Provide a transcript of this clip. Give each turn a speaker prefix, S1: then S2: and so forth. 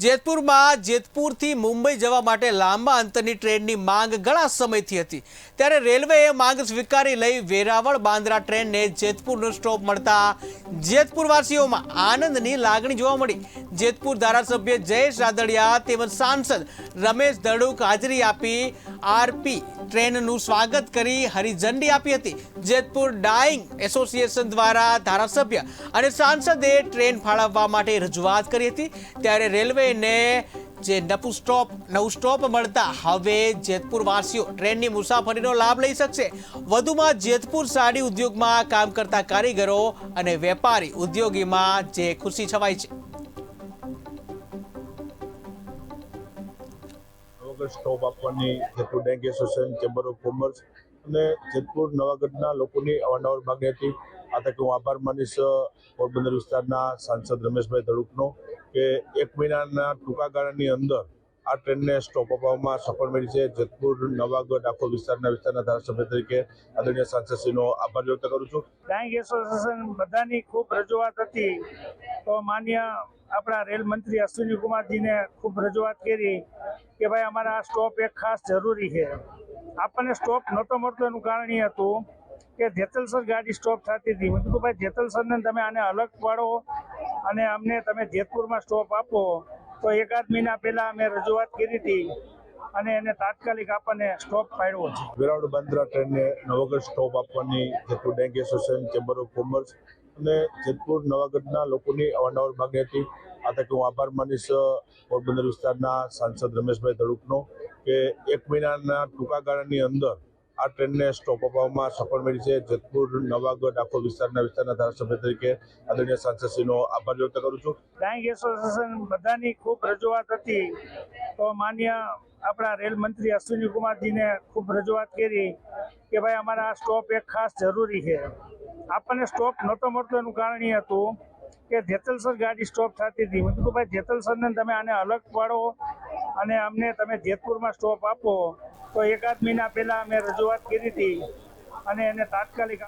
S1: જેતપુરમાં જેતપુરથી મુંબઈ જવા માટે લાંબા અંતરની ટ્રેનની માંગ ઘણા સમયથી હતી. ત્યારે રેલવેએ માંગ સ્વીકારી લઈ વેરાવળ બાંદ્રા ટ્રેનને જેતપુરનો સ્ટોપ મળતા જેતપુરવાસીઓમાં આનંદની લાગણી જોવા મળી. જેતપુર ધારાસભ્ય જયેશ રાદડિયા તેમજ સાંસદ રમેશ દડુક હાજરી આપી આરપી ટ્રેનનું સ્વાગત કરી હરિઝંડી આપી હતી. જેતપુર ડાઈંગ એસોસિએશન દ્વારા ધારાસભ્ય અને સાંસદે ટ્રેન ફાળવવા માટે રજૂઆત કરી હતી. ત્યારે રેલવેને જે નવું સ્ટોપ નવું સ્ટોપ મળતા હવે જેતપુર વાસીઓ ટ્રેનની મુસાફરીનો લાભ લઈ શકશે. વધુમાં જેતપુર સાડી ઉદ્યોગમાં કામ કરતા કારીગરો અને વેપારી ઉદ્યોગીમાં જે ખુશી છવાઈ છે.
S2: સ્ટોપ આપવાની Jetpur bank association, chamber of commerce અને જેતપુર, નવાગઢના લોકોની અવારનવાર માગણી હતી. આ તકે હું આભાર માનીશ, પોરબંદર વિસ્તારના સાંસદ રમેશભાઈ ધડુકનો. કે એક મહિનાના ટૂંકા ગાળાની અંદર આ ટ્રેનને સ્ટોપ આપવામાં સફળ મળી છે. જેતપુર, નવાગઢ, આખો વિસ્તારના વિસ્તારના ધારાસભ્ય તરીકે આદરણીય સાંસદશ્રીનો આભાર વ્યક્ત કરું છું.
S3: ડાંગ એસોસિએશન બધાની ખૂબ રજૂઆત હતી. તો માન્ય આપણા રેલ મંત્રી અશ્વિની કુમારજીને ખૂબ રજૂઆત કરી કે ભાઈ અમારા આ સ્ટોપ એક ખાસ જરૂરી છે. આપણને સ્ટોપ નહોતો મળતો એનું કારણ એ હતું કે જેતલસર ગાડી સ્ટોપ થતી હતી. મેં કીધું, ભાઈ, જેતલસરને તમે આને અલગ પાડો અને અમને તમે જેતપુરમાં સ્ટોપ આપો, તો એકાદ મહિના પહેલાં અમે રજૂઆત કરી હતી અને એને તાત્કાલિક આપણને સ્ટોપ પાડ્યો છે.
S2: વેરાવળ બાંદ્રા ટ્રેનને નવાગઢ સ્ટોપ આપવાની Jetpur bank association, chamber of commerce અને જેતપુર નવાગઢના લોકોની અવારનવાર માગણી હતી. આ તકે હું આભાર માનીશ પોરબંદર વિસ્તારના સાંસદ રમેશભાઈ ધડુકનો કે એક મહિનાના ટૂંકા ગાળાની અંદર આ ટ્રેનને સ્ટોપ આપવામાં સફળ મળી છે. જેતપુર, નવાગઢ, આખો વિસ્તારના વિસ્તારના ધારાસભ્ય તરીકે આદરણીય સાંસદશ્રીનો આભાર વ્યક્ત કરું છું.
S3: ડાંગ એસોસિએશન બધાની ખૂબ રજૂઆત હતી. તો માન્ય આપણા રેલ મંત્રી અશ્વિની કુમારજીને ખૂબ રજૂઆત કરી કે ભાઈ અમારા આ સ્ટોપ એક ખાસ જરૂરી છે. આપણને સ્ટોપ નહોતો મળતો એનું કારણ એ હતું કે જેતલસર ગાડી સ્ટોપ થતી હતી. મેં કીધું, ભાઈ, જેતલસરને તમે આને અલગ પાડો અને અમને તમે જેતપુરમાં સ્ટોપ આપો, તો એકાદ મહિના પહેલાં અમે રજૂઆત કરી હતી અને એને તાત્કાલિક